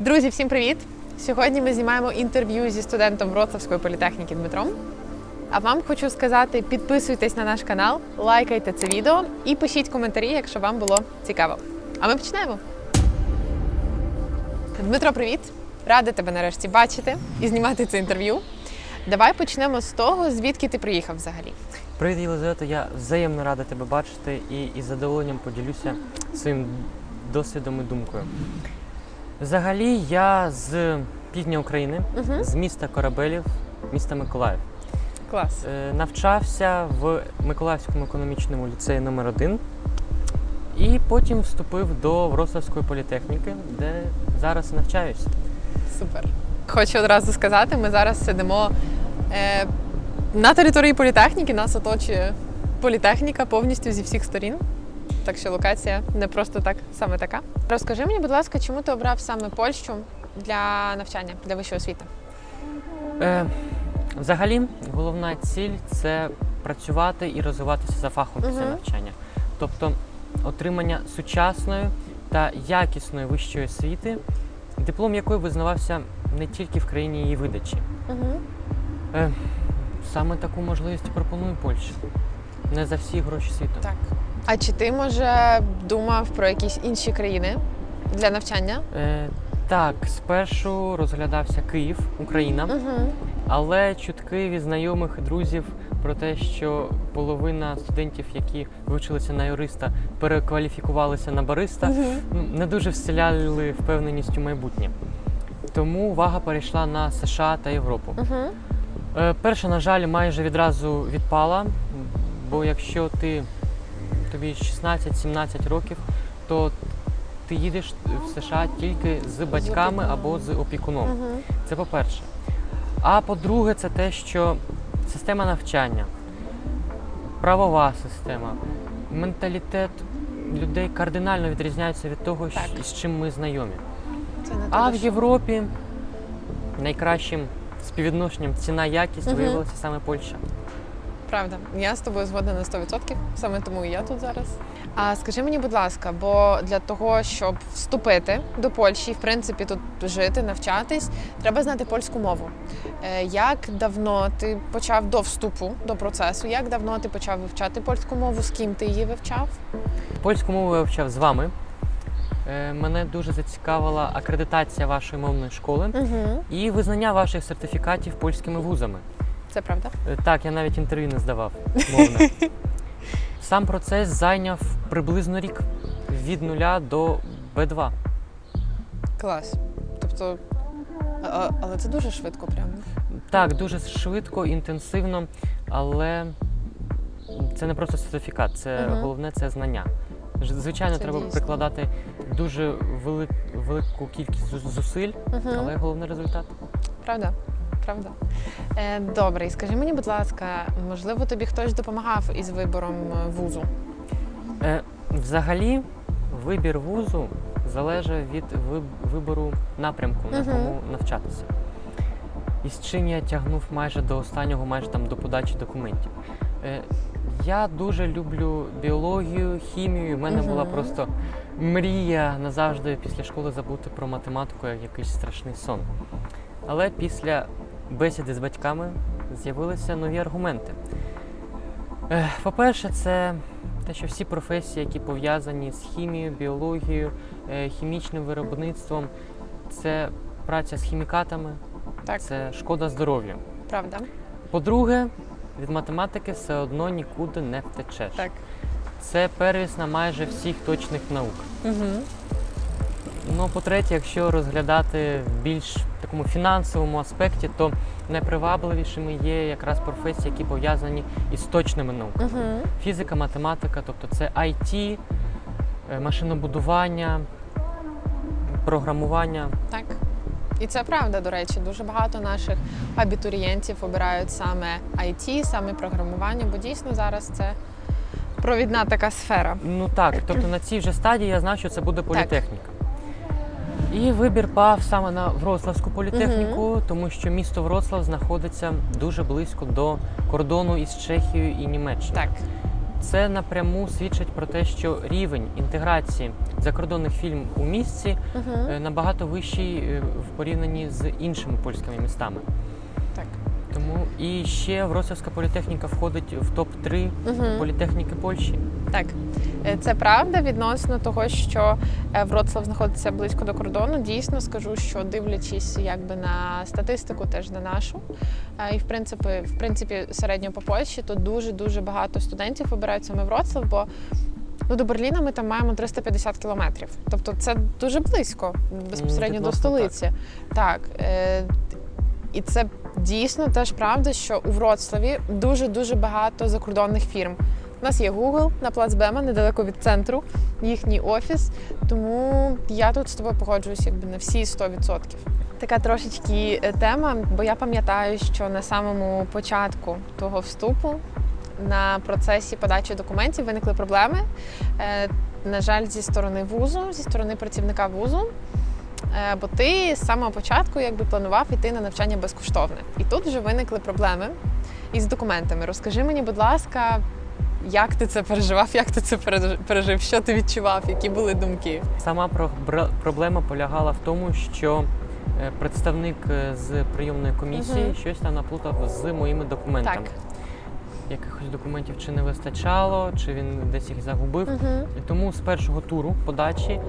Друзі, всім привіт! Сьогодні ми знімаємо інтерв'ю зі студентом Вроцлавської політехніки Дмитром. А вам хочу сказати: підписуйтесь на наш канал, лайкайте це відео і пишіть коментарі, якщо вам було цікаво. А ми починаємо. Дмитро, привіт! Рада тебе нарешті бачити і знімати це інтерв'ю. Давай почнемо з того, звідки ти приїхав взагалі. Привіт, Єлизавета. Я взаємно рада тебе бачити і із задоволенням поділюся своїм досвідом і думкою. Взагалі, я з півдня України, Угу. з міста Корабелів, міста Миколаїв. Клас. Е, Навчався в Миколаївському економічному ліцеї номер 1 і потім вступив до Вроцлавської політехніки, де зараз навчаюся. Супер. Хочу одразу сказати, ми зараз сидимо е, на території політехніки, нас оточує політехніка повністю зі всіх сторін. Так що локація не просто так, саме така. Розкажи мені, будь ласка, чому ти обрав саме Польщу для навчання, для вищої освіти? Е, взагалі, головна ціль це працювати і розвиватися за фахом після навчання. Тобто отримання сучасної та якісної вищої освіти, диплом якої визнавався не тільки в країні її видачі. Угу. Е, саме таку можливість пропонує Польща. Не за всі гроші світу. Так. А чи ти, може, думав про якісь інші країни для навчання? Е, так, спершу розглядався Київ, Україна. Угу. Але чутки від знайомих і друзів про те, що половина студентів, які вивчилися на юриста, перекваліфікувалися на бариста, ну, не дуже вселяли впевненість у майбутнє. Тому увага перейшла на США та Європу. Угу. Перша, на жаль, майже відразу відпала, бо якщо ти тобі 16-17 років, то ти їдеш в США тільки з батьками або з опікуном. Угу. Це по-перше. А по-друге, це те, що система навчання, правова система, менталітет людей кардинально відрізняються від того, Так. з чим ми знайомі. Це не А в Європі найкращим співвідношенням ціна-якість Мгм. виявилася саме Польща. Правда, я з тобою згодна на 100%, саме тому і я тут зараз. А скажи мені, будь ласка, бо для того, щоб вступити до Польщі, і, в принципі, тут жити, навчатись, треба знати польську мову. Е, Як давно ти почав до вступу до процесу? Як давно ти почав вивчати польську мову? З ким ти її вивчав? Польську мову я вивчав з вами. Е, Мене дуже зацікавила акредитація вашої мовної школи Угу. і визнання ваших сертифікатів польськими вузами. Це правда? Е, Так, я навіть інтерв'ю не здавав мовне. Сам процес зайняв приблизно рік від нуля до Б2. Клас. Тобто, а- але це дуже швидко, прямо. Так, дуже швидко, інтенсивно, але це не просто сертифікат, це Мгм. головне це знання. Ж- Звичайно, Це треба дійсно. прикладати дуже вели- велику кількість зу- зусиль, Угу. але головний результат. Правда, правда. Е, добре, і скажи мені, будь ласка, можливо, тобі хтось допомагав із вибором е, вузу? Е, взагалі, вибір вузу залежить від вибору напрямку, на Мгм. якому навчатися. І з чим я тягнув майже до останнього, майже там до подачі документів. Е, я дуже люблю біологію, хімію. У мене була просто мрія назавжди після школи забути про математику як якийсь страшний сон. Але після бесіди з батьками з'явилися нові аргументи. Е, По-перше, це те, що всі професії, які пов'язані з хімією, біологією, е, хімічним виробництвом, це праця з хімікатами, Так, це шкода здоров'ю. правда. По-друге, від математики все одно нікуди не втечеш. Так. Це первісна майже всіх точних наук. Угу. Ну, по-третє, якщо розглядати в більш такому фінансовому аспекті, то найпривабливішими є якраз професії, які пов'язані із точними науками. Угу. Фізика, математика, тобто це IT, е, машинобудування, програмування. Так. І це правда, до речі, дуже багато наших абітурієнтів обирають саме IT, саме програмування, бо дійсно зараз це провідна така сфера. Ну так, тобто на цій вже стадії я знав, що це буде політехніка. І вибір пав саме на Вроцлавську політехніку, тому що місто Вроцлав знаходиться дуже близько до кордону із Чехією і Німеччиною. Так. Це напряму свідчить про те, що рівень інтеграції закордонних фільм у місті Угу. набагато вищий е, в порівнянні з іншими польськими містами. Так. Тому і ще Вроцлавська політехніка входить в топ 3 Угу. політехніки Польщі. Так, Е, це правда відносно того, що е, Вроцлав знаходиться близько до кордону. Дійсно скажу, що дивлячись якби на статистику, теж на нашу, е, і в принципі, в принципі, середньо по Польщі, то дуже дуже багато студентів вибирають саме Вроцлав, бо ну, до Берліна ми там маємо 350 кілометрів. Тобто це дуже близько, безпосередньо до столиці. Так. е, і це дійсно теж правда, що у Вроцлаві дуже дуже багато закордонних фірм. У нас є Google на Плацбема, недалеко від центру, їхній офіс. Тому я тут з тобою погоджуюсь якби на всі 100%. Така трошечки е, тема, бо я пам'ятаю, що на самому початку того вступу на процесі подачі документів виникли проблеми. Е, На жаль, зі сторони вузу, зі сторони працівника вузу. Е, Бо ти з самого початку якби планував іти на навчання безкоштовне. І тут вже виникли проблеми із документами. Розкажи мені, будь ласка, як ти це переживав, як ти це пережив, що ти відчував, які були думки? Сама проблема полягала в тому, що е, представник е, з прийомної комісії Мгм. щось там наплутав з моїми документами. Так. Якихось документів чи не вистачало, чи він десь їх загубив. Угу. І тому з першого туру подачі е,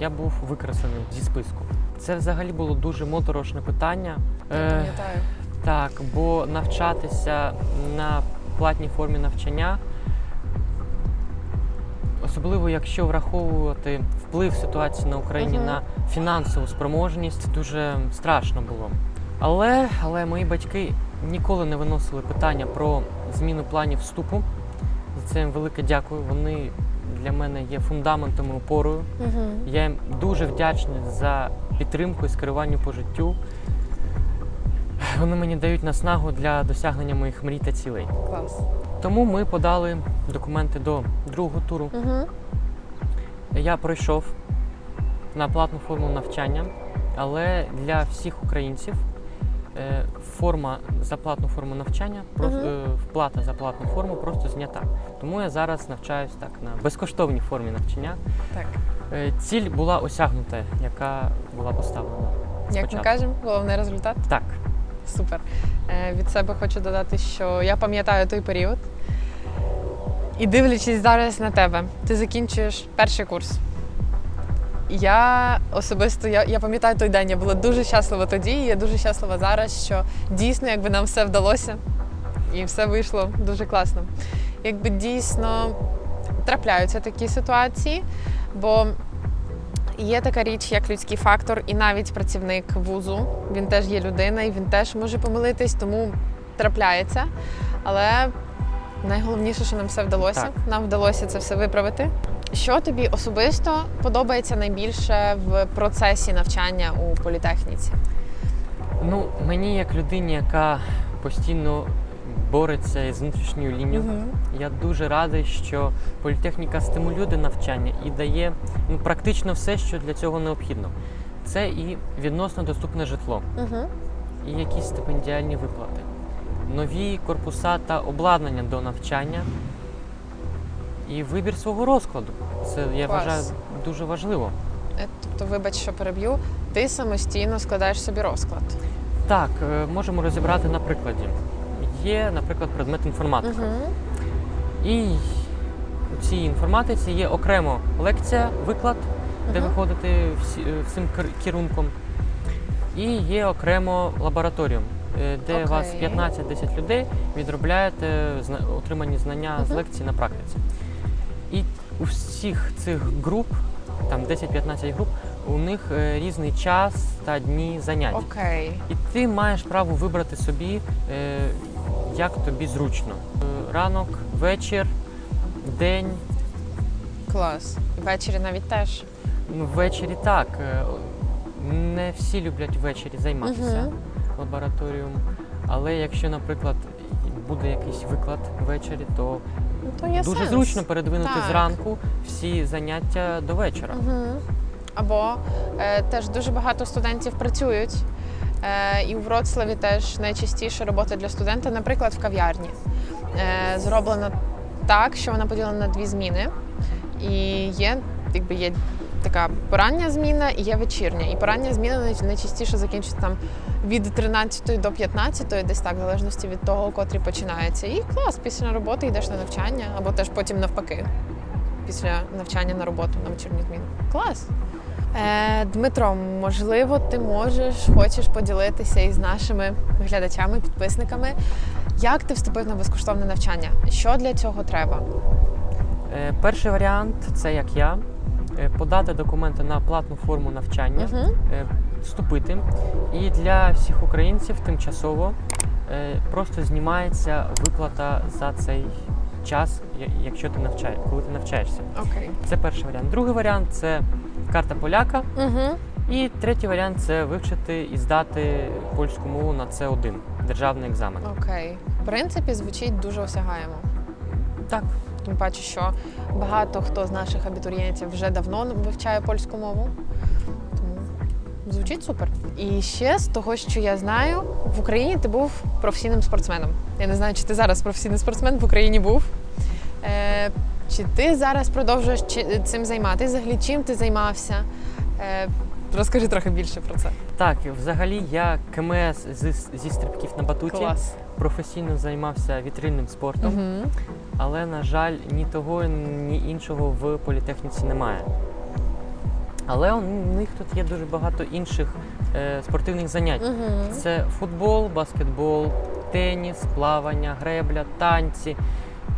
я був викреслений зі списку. Це взагалі було дуже моторошне питання. Е, пам'ятаю. так, бо навчатися на платній формі навчання, особливо якщо враховувати вплив ситуації на Україні Мгм. на фінансову спроможність, дуже страшно було. Але, але мої батьки ніколи не виносили питання про зміну планів вступу. За це їм велике дякую. Вони для мене є фундаментом і опорою. Угу. Я їм дуже вдячний за підтримку і скерування по життю. Вони мені дають наснагу для досягнення моїх мрій та цілей. Клас. Тому ми подали документи до другого туру. Угу. Я пройшов на платну форму навчання, але для всіх українців форма за платну форму навчання, просто Мгм. е, вплата за платну форму просто знята. Тому я зараз навчаюсь так на безкоштовній формі навчання. Так. Е, Ціль була осягнута, яка була поставлена. Як ми кажемо, головний результат. Так, Супер. Е, Від себе хочу додати, що я пам'ятаю той період. І дивлячись зараз на тебе, ти закінчуєш перший курс. Я особисто я, я пам'ятаю той день, я була дуже щаслива тоді, і я дуже щаслива зараз, що дійсно якби нам все вдалося і все вийшло дуже класно. Якби дійсно трапляються такі ситуації, бо Є така річ, як людський фактор, і навіть працівник вузу. Він теж є людина, і він теж може помилитись, тому трапляється. Але найголовніше, що нам все вдалося. Так. Нам вдалося це все виправити. Що тобі особисто подобається найбільше в процесі навчання у політехніці? ну мені як людині, яка постійно бореться із внутрішньою лінією, Я дуже радий, що політехніка стимулює до навчання і дає ну, практично все, що для цього необхідно. Це і відносно доступне житло, Угу. і якісь стипендіальні виплати, нові корпуса та обладнання до навчання, і вибір свого розкладу. Це я Клас. вважаю дуже важливо. Е, Тобто, вибач, що переб'ю, ти самостійно складаєш собі розклад. Так, е, можемо розібрати на прикладі. Є, наприклад, предмет інформатика. Угу. І у цій інформатиці є окремо лекція, виклад, де Мгм. ви всі, е, всім кер- керунком. І є окремо лабораторіум, е, де Окей. вас 15-10 людей відробляєте зна- отримані знання з Мгм. лекції на практиці. У всіх цих груп, там 10-15 груп, у них е, різний час та дні занять. Окей. І ти маєш право вибрати собі, е, як тобі зручно. Е, Ранок, вечір, день. Клас. Ввечері навіть теж. Ну, ввечері так. е, Не всі люблять ввечері займатися Мгм. лабораторієм. Але якщо, наприклад, буде якийсь виклад ввечері, то Ну, то є дуже сенс. зручно передвинути Так. зранку всі заняття до вечора. Угу. Або е, теж дуже багато студентів працюють. Е, і у Вроцлаві теж найчастіше робота для студента, наприклад, в кав'ярні. Е, зроблена так, що вона поділена на дві зміни. І є якби є така порання зміна і є вечірня. І порання зміна най- найчастіше закінчується там від 13 до 15, десь так, в залежності від того, котрі починається. І клас, після роботи йдеш на навчання, або теж потім навпаки, після навчання на роботу, на вечірню зміну. Клас. Е, Дмитро, можливо, ти можеш, хочеш поділитися із нашими глядачами, підписниками, як ти вступив на безкоштовне навчання? Що для цього треба? Е, Перший варіант це як я. Е, Подати документи на платну форму навчання, Угу. вступити. І для всіх українців тимчасово е, просто знімається виплата за цей час, якщо ти навчаєш, коли ти навчаєшся. Окей. Це перший варіант. Другий варіант це карта поляка. Угу. І третій варіант це вивчити і здати польську мову на С1 державний екзамен. Окей. В принципі, звучить дуже осягаємо. Так. Тим паче, що багато хто з наших абітурієнтів вже давно вивчає польську мову. Тому звучить супер. І ще з того, що я знаю, в Україні ти був професійним спортсменом. Я не знаю, чи ти зараз професійний спортсмен в Україні був. Е, чи ти зараз продовжуєш цим займатися? Взагалі, чим ти займався? Е, розкажи трохи більше про це. Так, взагалі я КМС зі, зі стрибків на батуті Клас. професійно займався вітрильним спортом, Угу. Але, на жаль, ні того, ні іншого в політехніці немає. Але у них тут є дуже багато інших е, спортивних занять. Угу. Це футбол, баскетбол, теніс, плавання, гребля, танці.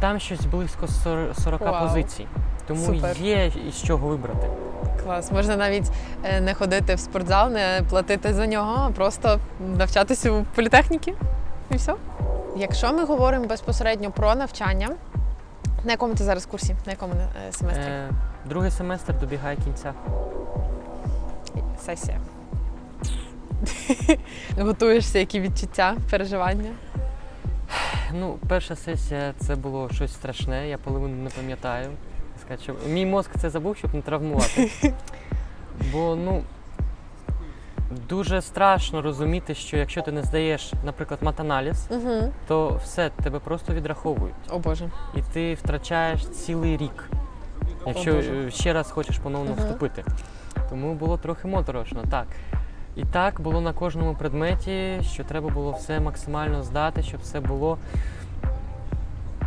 Там щось близько сор- 40 Вау. позицій. Тому Супер. є із чого вибрати. Клас, можна навіть е, не ходити в спортзал, не платити за нього, а просто навчатися у політехніки. І все. Якщо ми говоримо безпосередньо про навчання, на якому ти зараз курсі? На якому е, семестрі? Е, другий семестр добігає кінця. Сесія. Готуєшся, які відчуття, переживання? Ну, перша сесія це було щось страшне, я половину не пам'ятаю. Мій мозк це забув, щоб не травмувати. Бо ну дуже страшно розуміти, що якщо ти не здаєш, наприклад, матаналіз, Угу. то все тебе просто відраховують. О Боже. І ти втрачаєш цілий рік, якщо Боже. е, ще раз хочеш поновно Мгм. вступити. Тому було трохи моторошно, так. І так було на кожному предметі, що треба було все максимально здати, щоб все було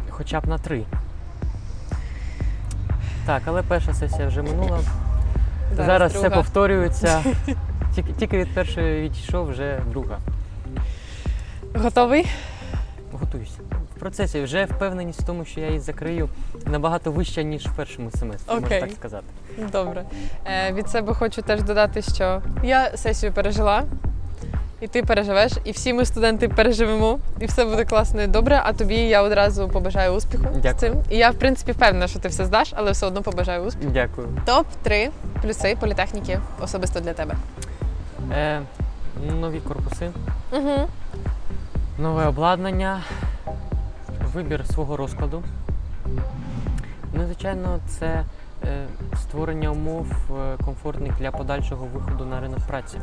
хоча б на три. Так, але перша сесія вже минула. Зараз, все повторюється. Тільки, тільки від першої відійшов, вже друга. Готовий? Готуюся. В процесі вже впевненість в тому, що я її закрию набагато вища, ніж в першому семестрі, можна Окей. так сказати. Добре. Е, від себе хочу теж додати, що я сесію пережила, і ти переживеш, і всі ми студенти переживемо, і все буде класно і добре. А тобі я одразу побажаю успіху з цим. І я, в принципі, впевнена, що ти все здаш, але все одно побажаю успіху. Дякую. Топ 3 плюси політехніки особисто для тебе. Е, нові корпуси, Угу. нове обладнання, вибір свого розкладу. Ну, звичайно, це е, створення умов е, комфортних для подальшого виходу на ринок праці.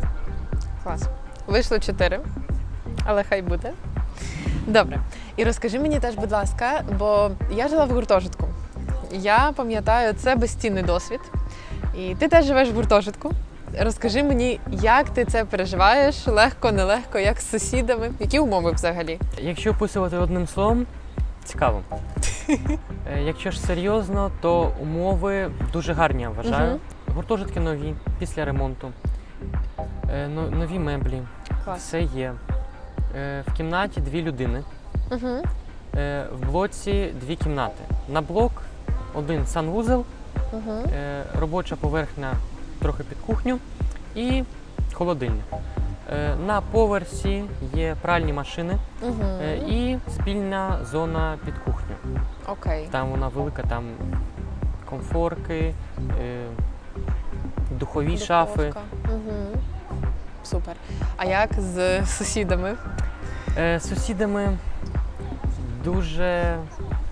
Клас. Вийшло 4, але хай буде. Добре. І розкажи мені теж, будь ласка, бо я жила в гуртожитку. Я пам'ятаю, це безцінний досвід. І ти теж живеш в гуртожитку. Розкажи мені, як ти це переживаєш, легко, нелегко, як з сусідами, які умови взагалі? Якщо описувати одним словом, цікаво. Е, Якщо ж серйозно, то умови дуже гарні, я вважаю. Гуртожитки нові після ремонту, Е, нові меблі, Клас. все є. Е, В кімнаті дві людини, Угу. В блоці дві кімнати. На блок один санвузел, Угу. робоча поверхня трохи під кухню і холодильник. Е, На поверсі є пральні машини Угу. і спільна зона під кухню. Окей. Там вона велика, там комфорки, е, духові шафи. Угу. Супер. А як з сусідами? З сусідами дуже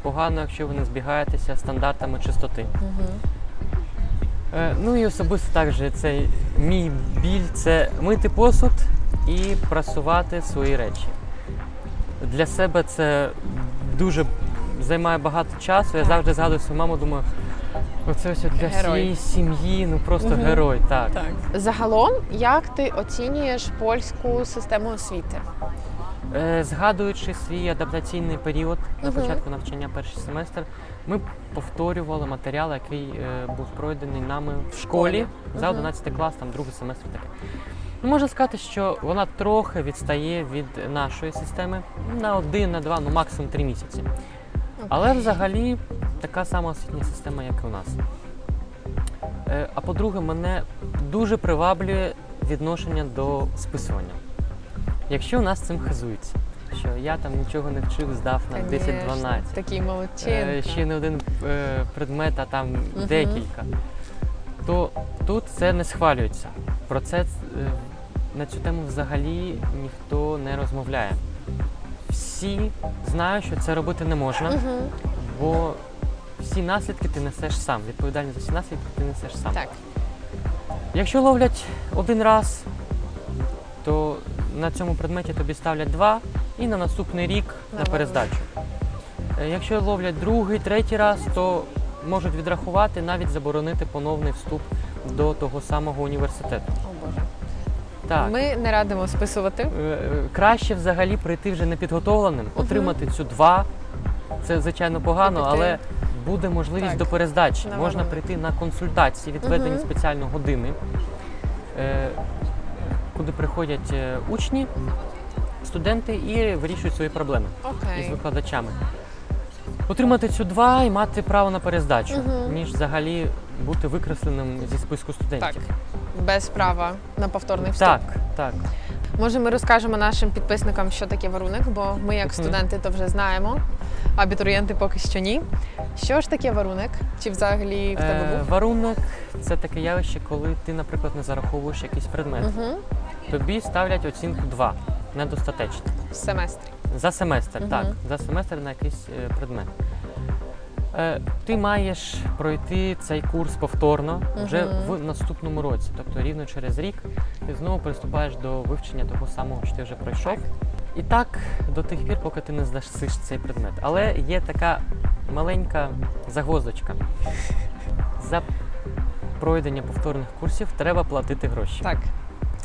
погано, якщо ви не збігаєтеся стандартами чистоти. Угу. Е, Ну і особисто також цей мій біль це мити посуд і прасувати свої речі. Для себе це дуже займає багато часу. Я завжди згадую свою маму, думаю, Оце ось для Герой. всієї сім'ї, ну просто Мгм. герой, так. Загалом, як ти оцінюєш польську систему освіти? Е, Згадуючи свій адаптаційний період на початку навчання перший семестр, ми повторювали матеріал, який е, був пройдений нами в школі за 11 клас, там другий семестр таке. Ну, можна сказати, що вона трохи відстає від нашої системи на один, на два, ну максимум три місяці. Але взагалі така сама освітня система, як і у нас. Е, А по-друге, мене дуже приваблює відношення до списування. Якщо у нас цим хизується, що я там нічого не вчив, здав на 10-12. Такий молодчинка. Е, ще не один е, предмет, а там Мгм. декілька. То тут це не схвалюється. Про це е, на цю тему взагалі ніхто не розмовляє. Всі знають, що це робити не можна, Мгм. бо всі наслідки ти несеш сам. Відповідальність за всі наслідки ти несеш сам. Так. Якщо ловлять один раз, то на цьому предметі тобі ставлять два і на наступний рік на перездачу. Е, Якщо ловлять другий, третій раз, то можуть відрахувати, навіть заборонити поновний вступ до того самого університету. О Боже. Так. Ми не радимо списувати. Е, е, Краще взагалі прийти вже непідготовленим, отримати цю два. Це звичайно погано, але буде можливість Так. до перездачі. На Можна прийти на консультації, відведені спеціально години, куди приходять е, учні, студенти і вирішують свої проблеми із викладачами. Отримати цю два і мати право на перездачу, Мгм. ніж взагалі бути викресленим зі списку студентів. Так. Без права на повторний вступ. так, так. Може, ми розкажемо нашим підписникам, що таке варунок, бо ми, як студенти, то вже знаємо, а абітурієнти поки що ні. Що ж таке варунок? Чи взагалі в тебе Е, варунок це таке явище, коли ти, наприклад, не зараховуєш якийсь предмет. Угу. Тобі ставлять оцінку 2, недостатечно. В семестрі. За семестр, Мгм. так. За семестр на якийсь е, предмет. Е, ти маєш пройти цей курс повторно вже Мгм. в наступному році. Тобто рівно через рік ти знову приступаєш до вивчення того самого, що ти вже пройшов. І так до тих пір, поки ти не здасиш цей предмет. Але є така маленька загвоздочка. За пройдення повторних курсів треба платити гроші. Так.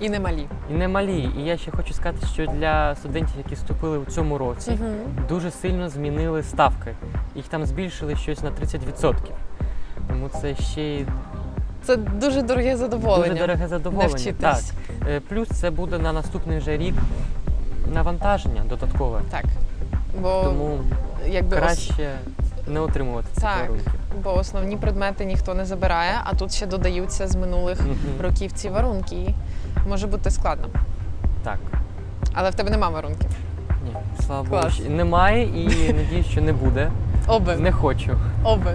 І не малі. І не малі. І я ще хочу сказати, що для студентів, які вступили у цьому році, Угу. дуже сильно змінили ставки. Їх там збільшили щось на 30%. Тому це ще й Це дуже дороге задоволення. дуже дороге задоволення. Навчитись. Так. Е, Плюс це буде на наступний вже рік навантаження додаткове. Так. Бо Тому якби ос- краще не отримувати цих Так. бо основні предмети ніхто не забирає, а тут ще додаються з минулих років ці варунки. Може бути складно. Так. Але в тебе нема варунків. Ні, слава Богу, Клас. немає і надіюсь, що не буде. Оби. Не хочу. Оби.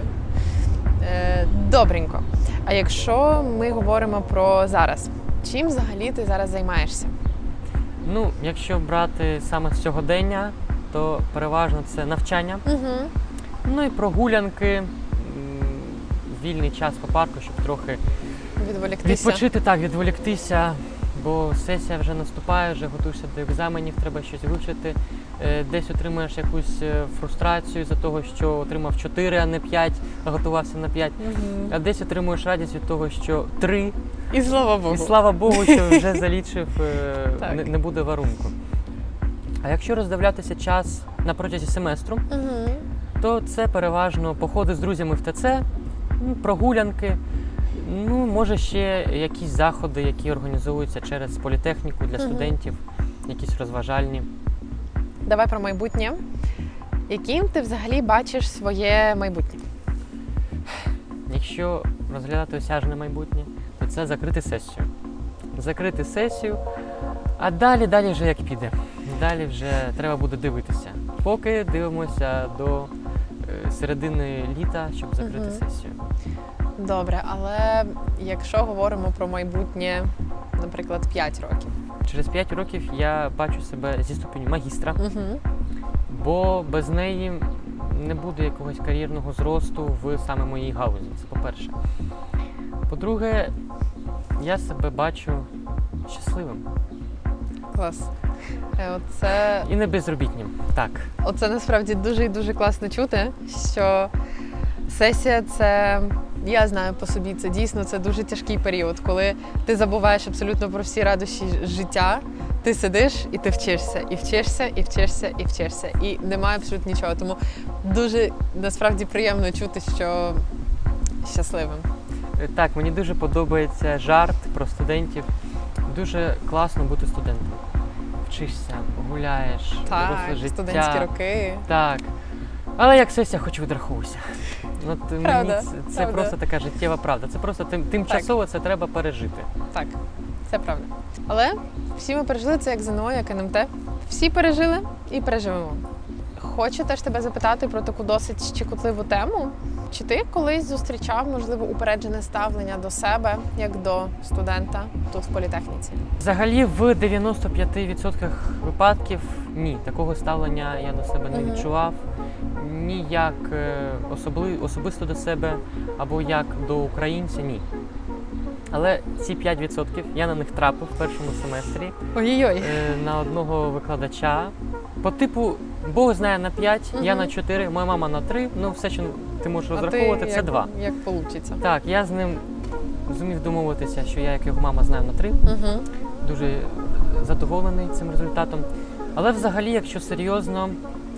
Е, добренько. А якщо ми говоримо про зараз, чим взагалі ти зараз займаєшся? Ну, якщо брати саме з сьогодення, то переважно це навчання. Угу. Ну і прогулянки, м, вільний час по парку, щоб трохи Відволіктися. відпочити, так, відволіктися, бо сесія вже наступає, вже готуєшся до екзаменів, треба щось вивчити. Е, Десь отримуєш якусь е, фрустрацію за того, що отримав 4, а не 5, а готувався на 5. Мгм. А десь отримуєш радість від того, що 3, І слава Богу. і слава Богу, що вже залічив, е, не, не буде варунку. А якщо роздивлятися час на протязі семестру, Угу. то це переважно походи з друзями в ТЦ, прогулянки, ну, може ще якісь заходи, які організовуються через політехніку для студентів, якісь розважальні. Давай про майбутнє. Яким ти взагалі бачиш своє майбутнє? Якщо розглядати осяжне майбутнє, то це закрити сесію. Закрити сесію, а далі, далі вже як піде. Далі вже треба буде дивитися. Поки дивимося до е, середини літа, щоб закрити сесію. Добре, але якщо говоримо про майбутнє, наприклад, 5 років. Через 5 років я бачу себе зі ступеню магістра. Угу. бо без неї не буде якогось кар'єрного зросту в саме моїй галузі. Це по-перше. По-друге, я себе бачу щасливим Клас. Е, Оце, і не безробітнім. Так, оце насправді дуже і дуже класно чути, що сесія це Я знаю по собі, це дійсно це дуже тяжкий період, коли ти забуваєш абсолютно про всі радощі життя. Ти сидиш і ти вчишся, і вчишся, і вчишся, і вчишся. І немає абсолютно нічого. Тому дуже насправді приємно чути, що щасливим. Е, Так, мені дуже подобається жарт про студентів. Дуже класно бути студентом. Вчишся, гуляєш, Так, життя. студентські роки. Так. Але як сесія, хоч відрахуюся. От мені Правда, це, це правда. просто така життєва правда. Це просто тим, тимчасово це треба пережити. Так, це правда. Але всі ми пережили це як ЗНО, як НМТ. Всі пережили і переживемо. Хочу теж тебе запитати про таку досить щекотливу тему. Чи ти колись зустрічав, можливо, упереджене ставлення до себе як до студента тут в політехніці? Взагалі, в 95% випадків ні, такого ставлення я до себе не Мгм. відчував. Ні як е, особли, особисто до себе або як до українця, ні. Але ці 5% я на них трапив в першому семестрі Ой-ой. е, на одного викладача. По типу, Бог знає на 5, я на 4, моя мама на 3. Ну, все, що ти можеш ти розраховувати, це як, 2. Як вийде? Так, я з ним зумів домовитися, що я, як його мама, знаю на 3 Угу. дуже задоволений цим результатом. Але взагалі, якщо серйозно,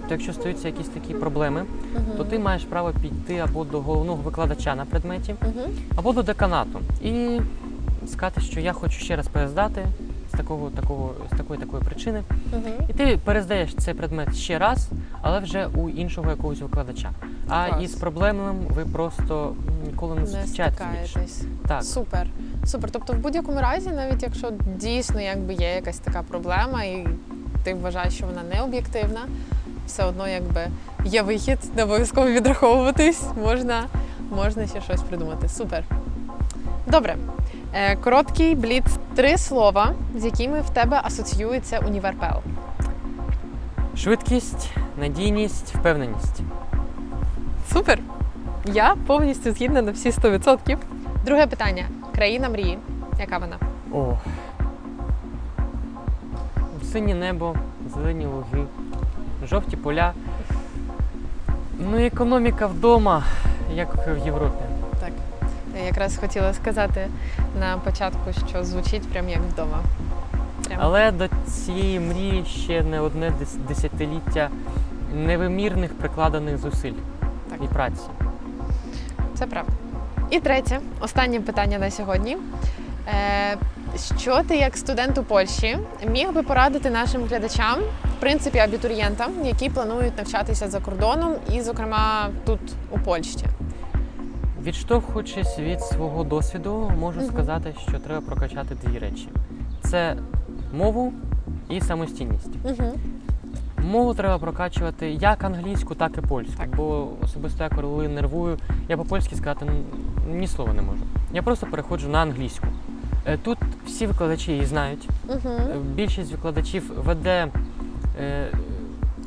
то якщо стаються якісь такі проблеми, то ти маєш право піти або до головного викладача на предметі, Угу. або до деканату і сказати, що я хочу ще раз перездати з такого, такого, з такої такої причини. Угу. І ти перездаєш цей предмет ще раз, але вже у іншого якогось викладача. А Клас. із проблемним ви просто ніколи не Не зустрічаєтеся більше. стикаєтесь. Так. Супер. Супер. Тобто, в будь-якому разі, навіть якщо дійсно якби є якась така проблема, і ти вважаєш, що вона не об'єктивна, все одно якби є вихід, не обов'язково відраховуватись, можна, можна ще щось придумати. Супер. Добре. Е, короткий бліц. Три слова, з якими в тебе асоціюється універ ПЕЛ. Швидкість, надійність, впевненість. Супер! Я повністю згідна на всі 100%. Друге питання. Країна мрії. Яка вона? О. Синє небо, зелені луги, жовті поля. Ну економіка вдома, як в Європі. Так. Я якраз хотіла сказати на початку, що звучить прям як вдома. Прям. Але до цієї мрії ще не одне дес- десятиліття невимірних прикладених зусиль Так. і праці. Це правда. І третє, останнє питання на сьогодні. Е, що ти як студент у Польщі міг би порадити нашим глядачам, принципі, абітурієнтам, які планують навчатися за кордоном, і, зокрема, тут у Польщі? Відштовхуючись від свого досвіду, можу Мгм. сказати, що треба прокачати дві речі: це мову і самостійність. Угу. Мову треба прокачувати як англійську, так і польську. Так. Бо особисто я коли нервую, я по-польськи сказати ні слова не можу. Я просто переходжу на англійську. Е, Тут всі викладачі її знають. Угу. Більшість викладачів веде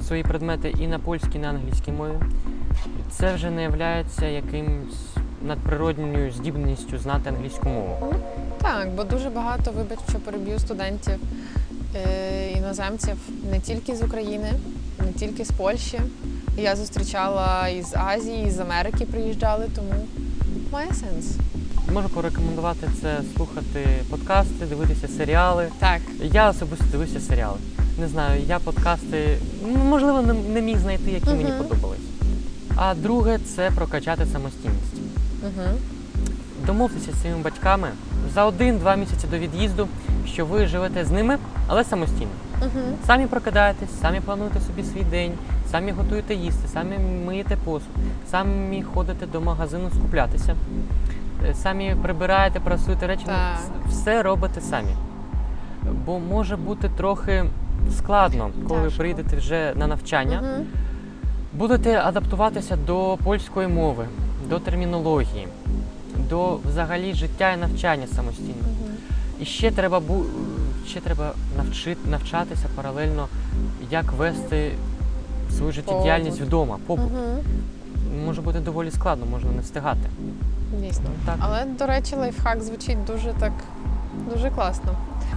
свої предмети і на польській, і на англійській мові. Це вже не є якимсь надприродньою здібністю знати англійську мову. Так, бо дуже багато, вибач, що переб'ю студентів е, іноземців не тільки з України, не тільки з Польщі. Я зустрічала із Азії, із Америки приїжджали, тому має сенс. Можу порекомендувати це слухати подкасти, дивитися серіали. Так, Я особисто дивився серіали. Не знаю, я подкасти ну, можливо не, не міг знайти, які мені подобались. А друге це прокачати самостійність. угу. Домовтеся з своїми батьками за один-два місяці до від'їзду, що ви живете з ними, але самостійно. Угу. Самі прокидаєтесь, самі плануєте собі свій день, самі готуєте їсти, самі миєте посуд, самі ходите до магазину скуплятися, е, самі прибираєте, прасуєте речі, ну, Так. все робите самі. Бо може бути трохи складно, коли ви Тяжко. прийдете вже на навчання. Угу. Будете адаптуватися до польської мови, до термінології, до взагалі життя і навчання самостійно. І ще треба бу... ще треба навчи... навчатися паралельно, як вести свою життєдіяльність Побут. вдома. Побут. Угу. Може бути доволі складно, можна не встигати. Дійсно. Так. Але, до речі, лайфхак звучить дуже так, дуже класно.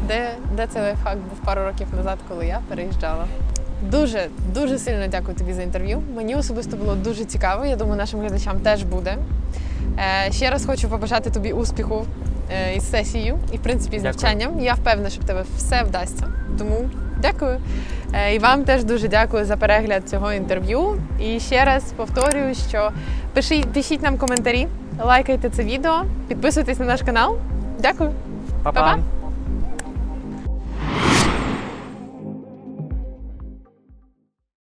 Де, де цей лайфхак був пару років назад, коли я переїжджала? Дуже, дуже сильно дякую тобі за інтерв'ю. Мені особисто було дуже цікаво. Я думаю, нашим глядачам теж буде. Е, Ще раз хочу побажати тобі успіху е, із сесією і в принципі з Дякую. навчанням. Я впевнена, що в тебе все вдасться. Тому дякую. Е, І вам теж дуже дякую за перегляд цього інтерв'ю. І ще раз повторюю, що пишіть, пишіть нам коментарі, лайкайте це відео, підписуйтесь на наш канал. Дякую. 拜拜。